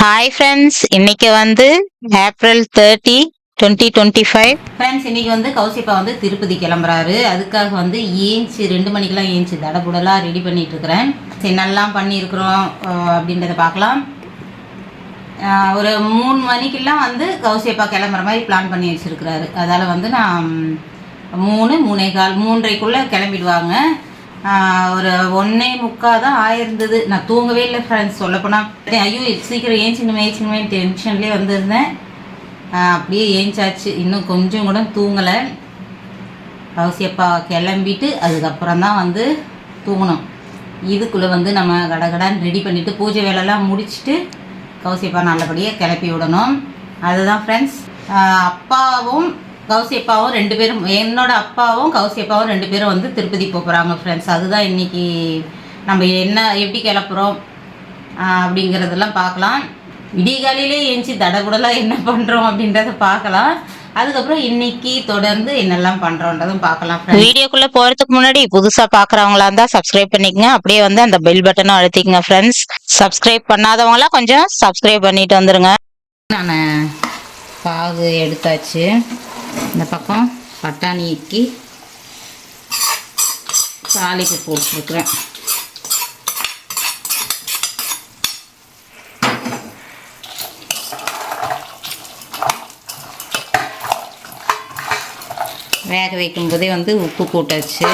Hi friends இன்னைக்கு வந்து April thirty twenty twenty five friends இன்னைக்கு வந்து கௌசிப்பா வந்து திருப்பதி கிளம்புறாரு. அதுக்காக வந்து ஏஞ்சி ரெண்டு மணிக்கெல்லாம் ஏஞ்சி தடபுடலாக ரெடி பண்ணிட்டு இருக்கிறேன் என்னெல்லாம் பண்ணியிருக்கிறோம் அப்படின்றத பார்க்கலாம். ஒரு மூணு மணிக்கெல்லாம் வந்து கௌசியப்பா கிளம்புற மாதிரி பிளான் பண்ணி வச்சிருக்கிறாரு. அதால் வந்து நான் மூணு மூணே கால் மூன்றைக்குள்ளே கிளம்பிடுவாங்க. ஒரு ஒன்னே முக்கால் தான் ஆயிருந்தது. நான் தூங்கவே இல்லை ஃப்ரெண்ட்ஸ் சொல்லப்போனால் ஐயோ சீக்கிரம் ஏஞ்சிக்கணுமே ஏஞ்சிக்கணுமே டென்ஷன்லேயே வந்திருந்தேன். அப்படியே ஏஞ்சாச்சு. இன்னும் கொஞ்சம் கூட தூங்கலை. கௌசியப்பா கிளம்பிட்டு அதுக்கப்புறம் தான் வந்து தூங்கணும். இதுக்குள்ளே வந்து நம்ம கடகடான்னு ரெடி பண்ணிவிட்டு பூஜை வேலைலாம் முடிச்சுட்டு கௌசியப்பா நல்லபடியாக கிளப்பி விடணும். அதுதான் ஃப்ரெண்ட்ஸ் அப்பாவும் கௌசியப்பாவும் ரெண்டு பேரும் என்னோட அப்பாவும் கௌசியப்பாவும் ரெண்டு பேரும் வந்து திருப்பதி போக போகிறாங்க ஃப்ரெண்ட்ஸ் அதுதான் இன்னைக்கு நம்ம என்ன எப்படி கிளப்புறோம் அப்படிங்கிறதெல்லாம் பார்க்கலாம். விடிகாலையிலே ஏஞ்சி தடகுடலாக என்ன பண்ணுறோம் அப்படின்றத பார்க்கலாம். அதுக்கப்புறம் இன்னைக்கு தொடர்ந்து என்னெல்லாம் பண்ணுறோன்றதும் பார்க்கலாம் வீடியோக்குள்ளே போகிறதுக்கு முன்னாடி புதுசாக பார்க்குறவங்களா இருந்தால் சப்ஸ்கிரைப் பண்ணிக்கங்க. அப்படியே வந்து அந்த பெல் பட்டனும் அழுத்திக்கங்க ஃப்ரெண்ட்ஸ் சப்ஸ்கிரைப் பண்ணாதவங்களாம் கொஞ்சம் சப்ஸ்கிரைப் பண்ணிட்டு வந்துருங்க. நான் பாகு எடுத்தாச்சு. இந்த பக்கம் பட்டாணிக்கு தாளிக்கு போட்டிருக்கிறேன். வேக வைக்கும்போதே வந்து உப்பு போட்டாச்சு.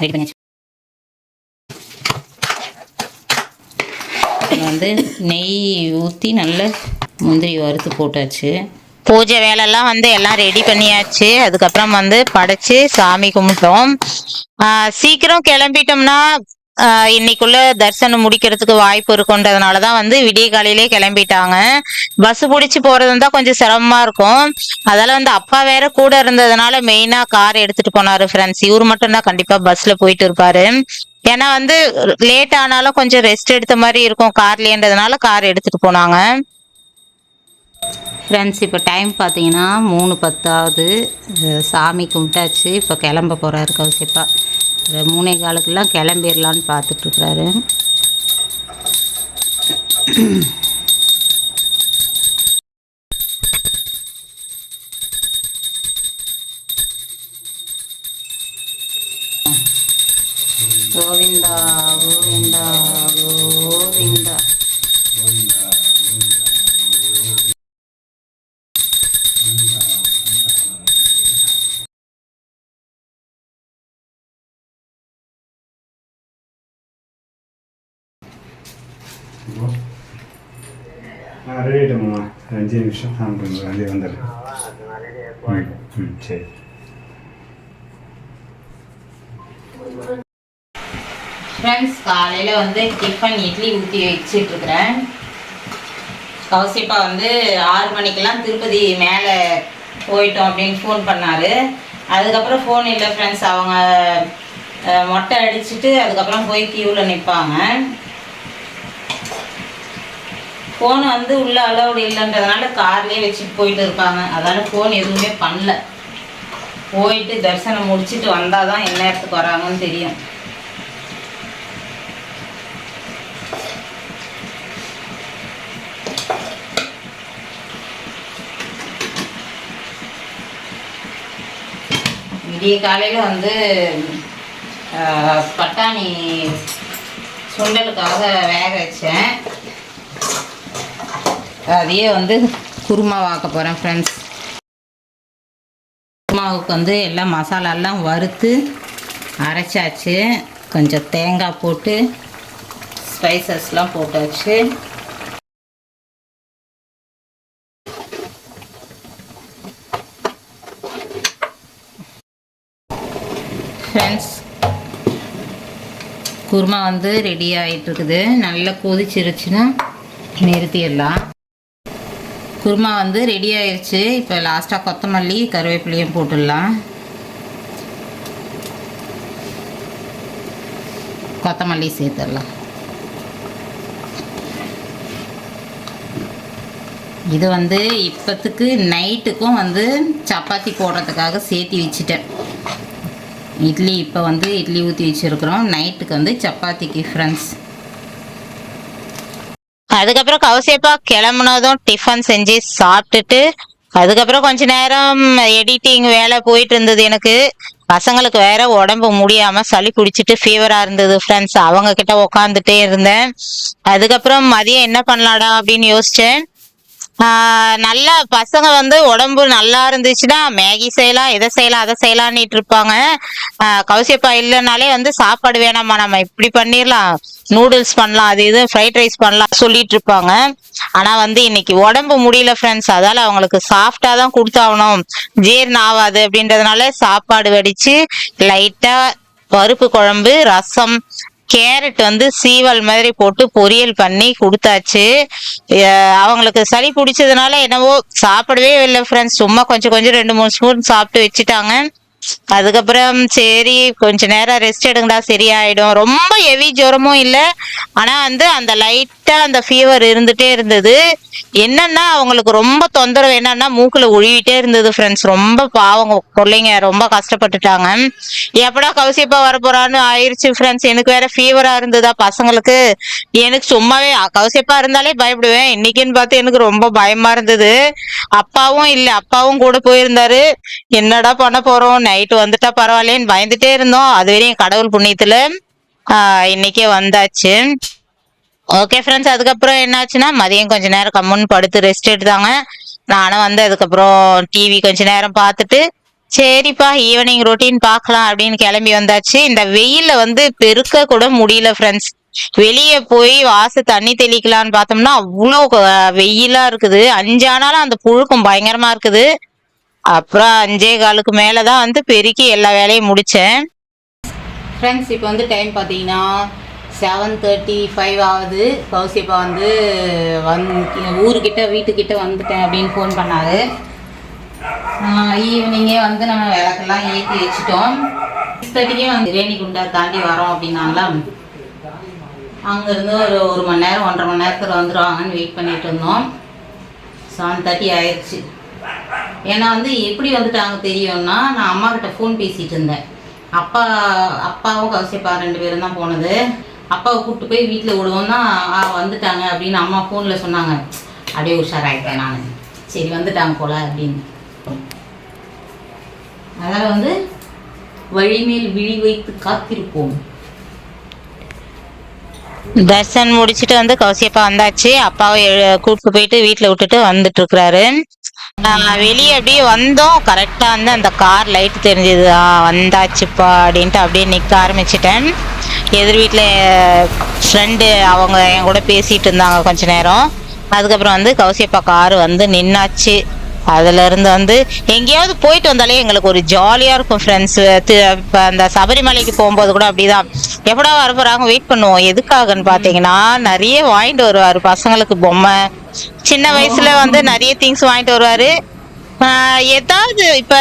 ரெடி பண்ணியாச்சு. வந்து நெய் ஊற்றி நல்ல முந்திரி வறுத்து போட்டாச்சு. பூஜை வேலைலாம் வந்து எல்லாம் ரெடி பண்ணியாச்சு. அதுக்கப்புறம் வந்து படைச்சு சாமி கும்பிட்டோம். ஆஹ் சீக்கிரம் கிளம்பிட்டோம்னா இன்னைக்குள்ள தரிசனம் முடிக்கிறதுக்கு வாய்ப்பு இருக்குன்றதுனால தான் வந்து விடிய காலையிலே கிளம்பிட்டாங்க. பஸ் பிடிச்சி போறது தான் கொஞ்சம் சிரமமா இருக்கும். அதால வந்து அப்பா வேற கூட இருந்ததுனால மெயினா கார் எடுத்துட்டு போனாரு ஃப்ரெண்ட்ஸ் இவர் மட்டும் தான் கண்டிப்பா பஸ்ல போயிட்டு இருப்பாரு. ஏன்னா வந்து லேட் ஆனாலும் கொஞ்சம் ரெஸ்ட் எடுத்த மாதிரி இருக்கும். கார்லேன்றதுனால கார் எடுத்துட்டு போனாங்க. ஃப்ரெண்ட்ஸ் இப்போ டைம் பார்த்தீங்கன்னா மூணு பத்தாவது. சாமி கும்பிட்டாச்சு. இப்போ கிளம்ப போகிறாரு கௌசிப்பா. இந்த மூணே காலுக்கெல்லாம் கிளம்பிடலான்னு பார்த்துட்ருக்குறாரு கோவிந்தா கோவிந்தா கோவிந்தா. ரெடி ஆகிட்டோம்மா அஞ்சு நிமிஷம் அதே வந்துடுறேன் ம் ம் சரி ஃப்ரெண்ட்ஸ் காலையில் வந்து டிஃபன் இட்லி ஊற்றி வச்சிட்டு இருக்கிறேன் கௌசிப்பா வந்து ஆறு மணிக்கெல்லாம் திருப்பதி மேலே போயிட்டோம் அப்படின்னு ஃபோன் பண்ணார். அதுக்கப்புறம் ஃபோன் இல்லை ஃப்ரெண்ட்ஸ் அவங்க மொட்டை அடிச்சுட்டு அதுக்கப்புறம் போய் க்யூவில் நிற்பாங்க ஃபோன் வந்து உள்ளே அலௌடு இல்லைன்றதுனால கார்லேயே வச்சுட்டு போயிட்டு இருப்பாங்க அதனால் ஃபோன் எதுவுமே பண்ணல. போயிட்டு தரிசனம் முடிச்சுட்டு வந்தால் தான் என்ன இடத்துக்கு வராங்கன்னு தெரியும். விடிய காலையில் வந்து பட்டாணி சுண்டலுக்காக வேக வச்சேன். அதையே வந்து குருமாவாக்க போகிறேன் ஃப்ரெண்ட்ஸ் குருமாவுக்கு வந்து எல்லாம் மசாலாலாம் வறுத்து அரைச்சாச்சு. கொஞ்சம் தேங்காய் போட்டு ஸ்பைசஸ்லாம் போட்டாச்சு. ஃப்ரெண்ட்ஸ் குருமா வந்து ரெடி ஆகிட்டு இருக்குது. நல்லா கொதிச்சிருச்சுன்னா நிறுத்திடலாம். குருமா வந்து ரெடி ஆயிடுச்சு இப்போ லாஸ்ட்டாக கொத்தமல்லி கருவேப்பிலையும் போட்டுடலாம். கொத்தமல்லி சேர்த்துடலாம். இது வந்து இப்போத்துக்கு நைட்டுக்கும் வந்து சப்பாத்தி போடுறதுக்காக சேர்த்தி வச்சுட்டேன். இட்லி இப்போ வந்து இட்லி ஊற்றி வச்சுருக்குறோம். நைட்டுக்கு வந்து சப்பாத்திக்கு ஃப்ரெண்ட்ஸ் அதுக்கப்புறம் கௌசியப்பா கிளம்புனதும் டிஃபன் செஞ்சு சாப்பிட்டுட்டு அதுக்கப்புறம் கொஞ்ச நேரம் எடிட்டிங் வேலை போயிட்டு இருந்தது எனக்கு. பசங்களுக்கு வேற உடம்பு முடியாம சளி பிடிச்சிட்டு ஃபீவரா இருந்தது ஃப்ரெண்ட்ஸ் அவங்க கிட்ட உக்காந்துட்டே இருந்தேன். அதுக்கப்புறம் மதியம் என்ன பண்ணலாடா அப்படின்னு யோசிச்சேன். நல்லா பசங்க வந்து உடம்பு நல்லா இருந்துச்சுன்னா மேகி செய்யலாம் இதை செய்யலாம் அதை செய்யலாம்னுட்டு இருப்பாங்க. ஆஹ் கௌசியப்பா இல்லைனாலே வந்து சாப்பாடு வேணாமா நம்ம இப்படி பண்ணிடலாம் நூடுல்ஸ் பண்ணலாம் அது இது ஃப்ரைட் ரைஸ் பண்ணலாம் சொல்லிட்டு இருப்பாங்க. ஆனா வந்து இன்னைக்கு உடம்பு முடியல ஃப்ரெண்ட்ஸ் அதால அவங்களுக்கு சாஃப்டா தான் கொடுத்தாகணும். ஜீரணம் ஆகாது அப்படின்றதுனால சாப்பாடு வடிச்சு லைட்டா பருப்பு குழம்பு ரசம் கேரட் வந்து சீவல் மாதிரி போட்டு பொரியல் பண்ணி கொடுத்தாச்சு. அவங்களுக்கு சளி பிடிச்சதுனால என்னவோ சாப்பிடவே இல்லை ஃப்ரெண்ட்ஸ் சும்மா கொஞ்சம் கொஞ்சம் ரெண்டு மூணு ஸ்பூன் சாப்பிட்டு வச்சுட்டாங்க. அதுக்கப்புறம் சரி கொஞ்ச நேரம் ரெஸ்ட் எடுங்கடா சரியாயிடும். ரொம்ப ஹெவி ஜுரமும் இல்லை. ஆனா வந்து அந்த லைட் லைட்டாக அந்த ஃபீவர் இருந்துகிட்டே இருந்தது. என்னன்னா அவங்களுக்கு ரொம்ப தொந்தரவு என்னன்னா மூக்கில் ஒழிவிட்டே இருந்தது ஃப்ரெண்ட்ஸ் ரொம்ப பாவங்க பிள்ளைங்க ரொம்ப கஷ்டப்பட்டுட்டாங்க. எப்படா கவுசியப்பா வர போறான்னு ஃப்ரெண்ட்ஸ் எனக்கு வேற ஃபீவரா இருந்ததா பசங்களுக்கு? எனக்கு சும்மாவே கவுசியப்பா இருந்தாலே பயப்படுவேன். இன்னைக்குன்னு பார்த்து எனக்கு ரொம்ப பயமா இருந்தது. அப்பாவும் இல்லை அப்பாவும் கூட போயிருந்தாரு. என்னடா பண்ண போறோம்? நைட்டு வந்துட்டா பரவாயில்லன்னு பயந்துட்டே இருந்தோம். அது வரையும் கடவுள் புண்ணியத்துல இன்னைக்கே வந்தாச்சு. ஓகே ஃப்ரெண்ட்ஸ் அதுக்கப்புறம் என்னாச்சுன்னா மதியம் கொஞ்ச நேரம் கம்முன்னு படுத்து ரெஸ்ட் எடுத்தாங்க. நானும் வந்து அதுக்கப்புறம் டிவி கொஞ்ச நேரம் பார்த்துட்டு சரிப்பா ஈவினிங் ரொட்டீன் பார்க்கலாம் அப்படின்னு கிளம்பி வந்தாச்சு. இந்த வெயில்ல வந்து பெருக்க கூட முடியல ஃப்ரெண்ட்ஸ் வெளியே போய் வாச தண்ணி தெளிக்கலான்னு பார்த்தோம்னா அவ்வளோ வெயிலா இருக்குது. அஞ்சானாலும் அந்த புழுக்கம் பயங்கரமா இருக்குது. அப்புறம் அஞ்சே காலுக்கு மேலே தான் வந்து பெருக்கி எல்லா வேலையும் முடித்தேன் ஃப்ரெண்ட்ஸ் இப்போ வந்து டைம் பார்த்தீங்கன்னா செவன் தேர்ட்டி ஃபைவ் ஆகுது. கௌசிப்பா வந்து வந் ஊருக்கிட்ட வீட்டுக்கிட்ட வந்துட்டேன் அப்படின்னு ஃபோன் பண்ணார். ஈவினிங்கே வந்து நம்ம விளக்கெல்லாம் ஏற்றி வச்சுட்டோம். சிக்ஸ் தேர்ட்டிக்கே வந்து ரேணிகுண்டா தாண்டி வரோம் அப்படின்னாங்களா? அங்கேருந்து ஒரு ஒரு மணி நேரம் ஒன்றரை மணி நேரத்தில் வந்துடுவாங்கன்னு வெயிட் பண்ணிட்டு இருந்தோம். செவன் தேர்ட்டி ஆயிடுச்சு ஏன்னா வந்து எப்படி வந்துட்டாங்க தெரியும்னா நான் அம்மா கிட்ட ஃபோன் பேசிகிட்டு இருந்தேன். அப்பா அப்பாவும் கௌசிப்பா ரெண்டு பேரும் தான் போனது. அப்பாவை கூப்பிட்டு போய் வீட்டில் விடுவோம் தான் வந்துட்டாங்க அப்படின்னு அம்மா ஃபோனில் சொன்னாங்க. அப்படியே உஷாராயிட்டேன் நான். சரி வந்துட்டாங்க போல அப்படின்னு. அதனால் வந்து வழிமேல் விழி வைத்து காத்திருப்போம். தர்சன் முடிச்சுட்டு வந்து கௌசியப்பா வந்தாச்சு. அப்பாவை கூப்பிட்டு போயிட்டு வீட்டில் விட்டுட்டு வந்துட்டு இருக்கிறாரு வெளியே அப்படியே வந்தோம். கரெக்டாக வந்து அந்த கார் லைட் தெரிஞ்சது. வந்தாச்சுப்பா அப்படின்ட்டு அப்படியே நிற்க ஆரம்பிச்சிட்டேன். எதிர் வீட்டில் ஃப்ரெண்டு அவங்க என் கூட பேசிகிட்டு இருந்தாங்க கொஞ்ச நேரம். அதுக்கப்புறம் வந்து கௌசியப்பா கார் வந்து நின்னாச்சு. அதுலேருந்து வந்து எங்கேயாவது போயிட்டு வந்தாலே எங்களுக்கு ஒரு ஜாலியாக இருக்கும் ஃப்ரெண்ட்ஸ் இப்போ அந்த சபரிமலைக்கு போகும்போது கூட அப்படிதான். எப்படா வர போகிறாங்க வெயிட் பண்ணுவோம். எதுக்காகன்னு பார்த்தீங்கன்னா நிறைய வாங்கிட்டு வருவார் பசங்களுக்கு பொம்மை. சின்ன வயசுல வந்து நிறைய திங்ஸ் வாங்கிட்டு வருவாரு. ஏதாவது இப்ப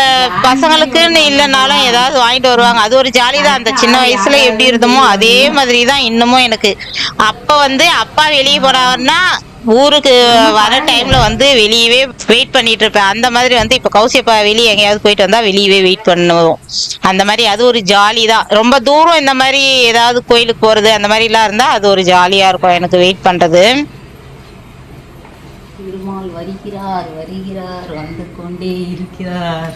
பசங்களுக்குன்னு இல்லைனாலும் ஏதாவது வாங்கிட்டு வருவாங்க. அது ஒரு ஜாலி தான் அந்த சின்ன வயசுல எப்படி இருந்தோமோ அதே மாதிரி தான் இன்னமும் எனக்கு. அப்ப வந்து அப்பா வெளியே போனாருன்னா ஊருக்கு வர டைம்ல வந்து வெளியவே வெயிட் பண்ணிட்டு இருப்பேன். அந்த மாதிரி வந்து இப்ப கௌசியப்பா வெளியே எங்கேயாவது போயிட்டு வந்தா வெளியவே வெயிட் பண்ணுவோம். அந்த மாதிரி அது ஒரு ஜாலி தான் ரொம்ப தூரம் இந்த மாதிரி ஏதாவது கோயிலுக்கு போறது அந்த மாதிரி எல்லாம் இருந்தா அது ஒரு ஜாலியா இருக்கும் எனக்கு வெயிட் பண்றது. பெருமாள் வருகிறார் வருகிறார் வந்து கொண்டே இருக்கிறார்.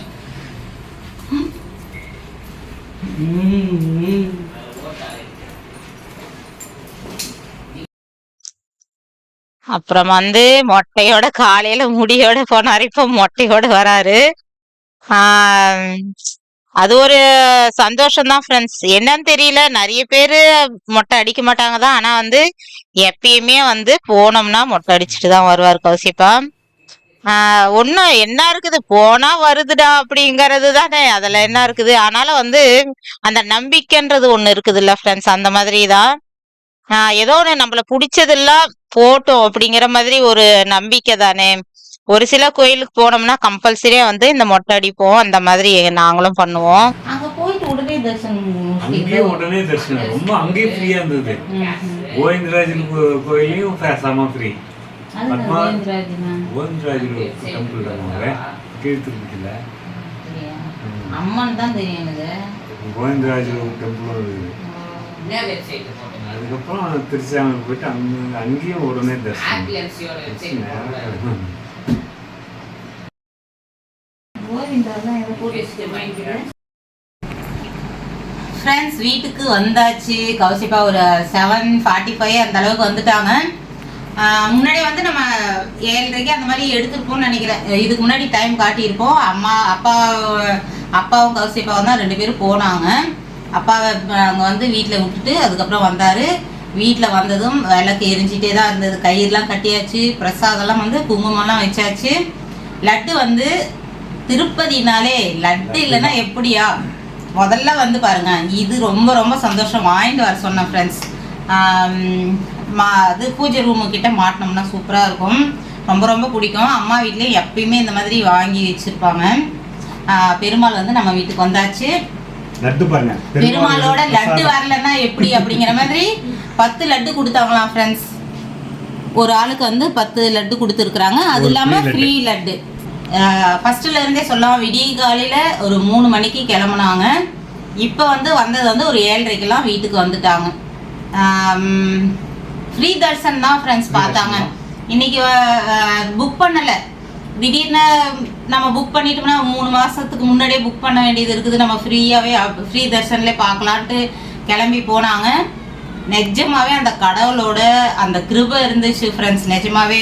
அப்புறம் வந்து மொட்டையோட காலையில முடியோட போனாரு இப்ப மொட்டையோட வராரு. ஆஹ் அது ஒரு சந்தோஷம் தான் ஃப்ரெண்ட்ஸ் என்னன்னு தெரியல. நிறைய பேர் மொட்டை அடிக்க மாட்டாங்க தான் ஆனால் வந்து எப்பயுமே வந்து போனோம்னா மொட்டை அடிச்சுட்டு தான் வருவார் கௌசிப்பா. ஒன்றும் என்ன இருக்குது? போனா வருதுடா அப்படிங்கிறது தானே அதில் என்ன இருக்குது? ஆனாலும் வந்து அந்த நம்பிக்கைன்றது ஒன்று இருக்குதுல்ல ஃப்ரெண்ட்ஸ் அந்த மாதிரி தான் ஏதோ ஒன்று நம்மள பிடிச்சதெல்லாம் போட்டோம் அப்படிங்கிற மாதிரி ஒரு நம்பிக்கை தானே ஒரு சில கோயிலுக்கு போனோம்னா கம்பல்சரியா வந்து இந்த மொட்டை அடிப்போம் அந்த மாதிரி நாங்களும் பண்ணுவோம். அங்க போயிட்டு உடனே தரிசனம் அங்கேயும் உடனே தரிசனம். ரொம்ப அங்கேயும் ஃப்ரீயா இருந்தது. கோவிந்தராஜன் கோயிலையும் செம ஃப்ரீ பத்மா கோவிந்தராஜன் டெம்பிள் கீழ்த்திருப்பதில்ல அம்மன் தான் தெரியும் எனக்கு. கோவிந்தராஜன் இருக்குது அதுக்கப்புறம் திருச்சாங்கல் போயிட்டு அங்க அங்கேயும் உடனே தரிசனம். ஃப்ரெண்ட்ஸ் வீட்டுக்கு வந்தாச்சு. கௌசிப்பா ஒரு செவன் ஃபார்ட்டி ஃபைவ் அந்த அளவுக்கு வந்துட்டாங்க. முன்னாடி வந்து நம்ம ஏழரைக்கு அந்த மாதிரி எடுத்துருப்போம்னு நினைக்கிறேன். இதுக்கு முன்னாடி டைம் காட்டியிருப்போம். அம்மா அப்பா அப்பாவும் கௌசிப்பாவும் தான் ரெண்டு பேரும் போனாங்க. அப்பாவை அங்கே வந்து வீட்டில் விட்டுட்டு அதுக்கப்புறம் வந்தார். வீட்டில் வந்ததும் விளக்கு எரிஞ்சிட்டே தான் இருந்தது. கயிறுலாம் கட்டியாச்சு. பிரசாதம்லாம் வந்து குங்குமம்லாம் வச்சாச்சு. லட்டு வந்து திருப்பதினாலே லட்டு இல்லைன்னா எப்படியா? முதல்ல வந்து பாருங்க இது ரொம்ப ரொம்ப சந்தோஷம் வாங்கிட்டு வர சொன்னேன் ஃப்ரெண்ட்ஸ் மா அது பூஜை ரூமு கிட்ட மாட்டினோம்னா சூப்பராக இருக்கும். ரொம்ப ரொம்ப பிடிக்கும். அம்மா வீட்லேயும் எப்பயுமே இந்த மாதிரி வாங்கி வச்சுருப்பாங்க. பெருமாள் வந்து நம்ம வீட்டுக்கு வந்தாச்சு. லட்டு பாருங்க. பெருமாளோட லட்டு. வரலன்னா எப்படி அப்படிங்கிற மாதிரி பத்து லட்டு கொடுத்தாங்களாம் ஃப்ரெண்ட்ஸ் ஒரு ஆளுக்கு வந்து பத்து லட்டு கொடுத்துருக்குறாங்க. அது ஒரு இல்லாம free ஃப்ரீ லட்டு. ஃபர்ஸ்ட்ல இருந்தே சொல்லலாம் விடிய காலையில ஒரு மூணு மணிக்கு கிளம்புனாங்க. இப்போ வந்து வந்தது வந்து ஒரு ஏழரைக்கெல்லாம் வீட்டுக்கு வந்துட்டாங்க. ஃப்ரீ தர்சன் தான் ஃப்ரெண்ட்ஸ் பார்த்தாங்க. இன்னைக்கு புக் பண்ணலை. திடீர்னு நம்ம புக் பண்ணிட்டோம்னா மூணு மாசத்துக்கு முன்னாடியே புக் பண்ண வேண்டியது இருக்குது. நம்ம ஃப்ரீயாகவே ஃப்ரீ தர்ஷன்லேயே பார்க்கலான்ட்டு கிளம்பி போனாங்க. நிஜமாவே அந்த கடவுளோட அந்த கிருபை இருந்துச்சு ஃப்ரெண்ட்ஸ் நிஜமாவே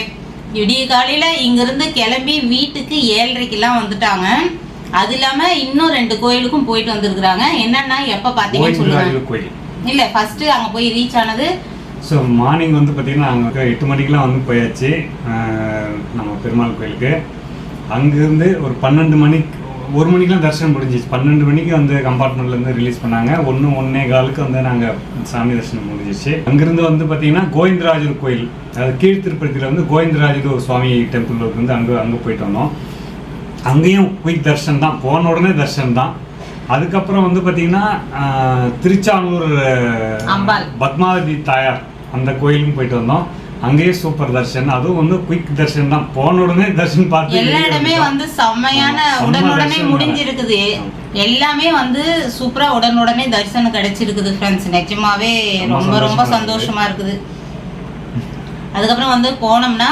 விடிய காலையில் இங்கேருந்து கிளம்பி வீட்டுக்கு ஏழரைக்கெல்லாம் வந்துட்டாங்க. அது இல்லாமல் இன்னும் ரெண்டு கோயிலுக்கும் போயிட்டு வந்திருக்கிறாங்க. என்னன்னா எப்போ பார்த்தீங்கன்னு கோயில் இல்லை ஃபர்ஸ்ட் அங்கே போய் ரீச் ஆனது. ஸோ மார்னிங் வந்து பார்த்தீங்கன்னா அங்கே எட்டு மணிக்கெலாம் வந்து போயாச்சு. நம்ம பெருமாள் கோயிலுக்கு. அங்கேருந்து ஒரு பன்னெண்டு மணிக்கு ஒரு மணிக்கெலாம் தரிசனம் முடிஞ்சிச்சு. பன்னெண்டு மணிக்கு வந்து கம்பார்ட்மெண்ட்லேருந்து ரிலீஸ் பண்ணாங்க. ஒன்று ஒன்றே காலுக்கு வந்து நாங்கள் சாமி தரிசனம் முடிஞ்சிச்சு. அங்கேருந்து வந்து பார்த்தீங்கன்னா கோவிந்தராஜர் கோயில் அது கீழ் திருப்பதியில் வந்து கோவிந்தராஜர் சுவாமி டெம்பிள் வந்து அங்கே அங்கே போயிட்டு வந்தோம். அங்கேயும் குயிக் தர்ஷன் தான். போன உடனே தர்ஷன் தான். அதுக்கப்புறம் வந்து பார்த்தீங்கன்னா திருச்சானூர். பத்மாவதி தாயார் அந்த கோயிலுக்கும் போயிட்டு வந்தோம். அங்கேயே சூப்பர் தர்ஷன். அதுவும் வந்து குயிக் தர்ஷன் தான். போன உடனே தர்ஷன் பார்த்து எல்லா இடமே. வந்து செம்மையான உடனுடனே முடிஞ்சிருக்குது. எல்லாமே வந்து சூப்பரா உடனுடனே தரிசனம் கிடைச்சிருக்குது ஃப்ரெண்ட்ஸ் நிஜமாவே ரொம்ப ரொம்ப சந்தோஷமா இருக்குது. அதுக்கப்புறம் வந்து போனோம்னா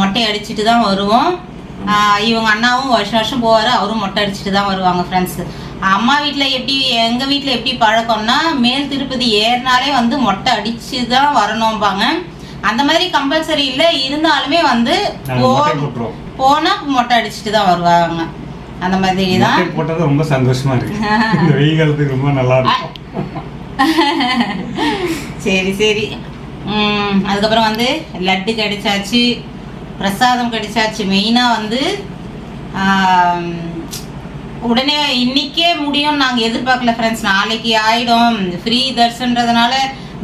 மொட்டை அடிச்சுட்டு தான் வருவோம். இவங்க அண்ணாவும் வருஷம் வருஷம் போவாரு அவரும் மொட்டை அடிச்சுட்டு தான் வருவாங்க ஃப்ரெண்ட்ஸ் அம்மா வீட்டில் எப்படி எங்க வீட்டில் எப்படி பழக்கம்னா மேல் திருப்பதி ஏறினாலே வந்து மொட்டை அடிச்சு தான் வரணும்பாங்க. அந்த மாதிரி கம்பல்சரி இல்லை. இருந்தாலுமே வந்து போனா மொட்டை அடிச்சுட்டு தான் வருவாங்க. அந்த மாதிரி தான். போட்டது ரொம்ப சந்தோஷமா இருக்கு. இந்த வெயில் காலத்துக்கு ரொம்ப நல்லா இருக்கும். சரி சரி. அதுக்கப்புறம் வந்து லட்டு கிடைச்சாச்சு பிரசாதம் கிடைச்சாச்சு. மெயினாக வந்து உடனே இன்னைக்கே முடியும் நாங்கள் எதிர்பார்க்கல ஃப்ரெண்ட்ஸ் நாளைக்கு ஆயிடும். ஃப்ரீ தர்ஷன்றதுனால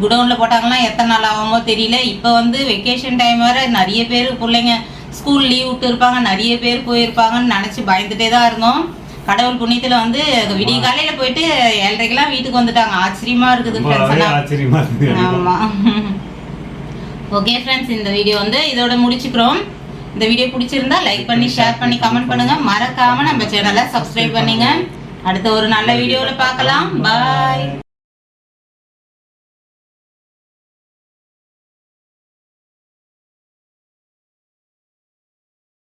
குடவுனில் போட்டாங்கன்னா எத்தனை நாள் ஆகுமோ தெரியல. இப்போ வந்து வெக்கேஷன் டைம் வேறு நிறைய பேர் பிள்ளைங்க ஸ்கூல் லீவ் விட்டு இருப்பாங்க நிறைய பேர் போயிருப்பாங்கன்னு நினச்சி பயந்துட்டே தான் இருந்தோம். கடவுள் புண்ணியத்தில் வந்து விடிய காலையில் போயிட்டு ஏழரைக்கெல்லாம் வீட்டுக்கு வந்துட்டாங்க. ஆச்சரியமா இருக்குது ரொம்பவே ஃப்ரெண்ட்ஸ் ஆச்சரியமா இருக்கு எனக்கு. ஆமா. ஓகே ஃப்ரெண்ட்ஸ் இந்த வீடியோ வந்து இதோட முடிச்சுக்கிறோம். இந்த வீடியோ பிடிச்சிருந்தா லைக் பண்ணி ஷேர் பண்ணி கமெண்ட் பண்ணுங்க. மறக்காம நம்ம சேனலை சப்ஸ்கிரைப் பண்ணுங்க. அடுத்த ஒரு நல்ல வீடியோவில் பார்க்கலாம். பாய்